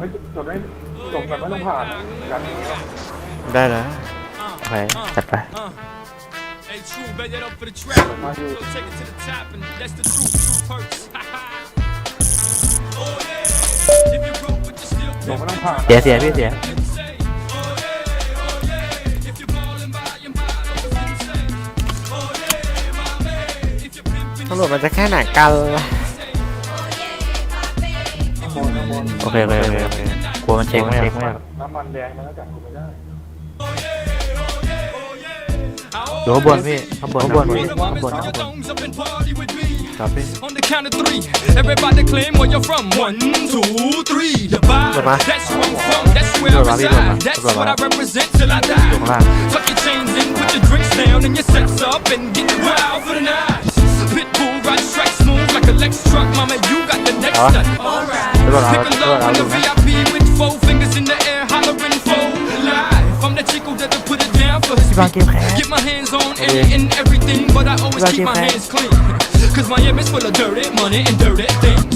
ให้จบให้จบแบบไม่ต้องผ่านกันได้แล้วโอเคจัดไป Hey, true, bet that up for the trap. My dude. Go take it to the top, and that's the truth. True perks. oh yeah. If you broke, but you still จบไม่ต้องผ่านเสียเสียพี่เสีย say, oh yeah, oh yeah. If you're ballin' by your models, then say, oh yeah, my man. If you're pimpin', ตำรวจมันจะแค่ไหนกันล่ะ โอเคโอเคโอเคโอเคกลัวมันเช็คไม่ได้ น้ำมันแดงมันก็จับกูไม่ได้ อยู่ข้างบนพี่ข้างบนข้างบนพี่ the ข้าง mamas บน put ข้าง your บน thumbs up and party with me. ครับพี่ On the count of three, everybody claim where you're from. One, two, three. The vibe, Good, man. that's where I'm from. That's where Good, I man. Good, man. reside. That's Good, what I man. ะ represent till I die. Good, man. Tuck your chains in, put your drinks down, and your sets up, and get wild for the night. Pitbull ride strike smooth like a Lex truck, mama. You got the next step. Alright. Good, man. Pick a love in the VIP with four fingers in the air, hollering for live. I'm the chico that'll put it down for his Good, man. people. Give hand. Get my hands on any and everything, but I always keep my hands clean. Cause Miami's full of dirty money and dirty things.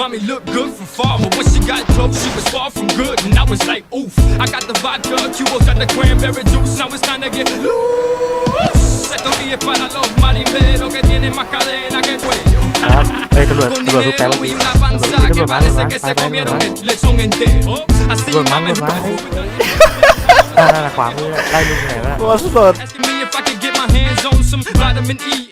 Mommy looked good from far, but when she got close, she was far from good. And I was like, oof. I got the vodka, Cuba got the cranberry juice. Now it's time to get loose. Estos días para los marineros que tienen más cadena que cuello. ครับเฮ้ยตำรวจ Con ตำรวจทุกแป๊บ dinero พี่ y una ตำรวจ panza พี่ que ตำรวจมา parece ตำรวจ que มา se ไปไปตำรวจ comieron มา el lechón entero. Así Tำรวจมา mames, ตำรวจมา bajo. อ่านั่นแหละขวามือไล่ลุงไหนวะ Asking me if I could get my hands on some vitamin E.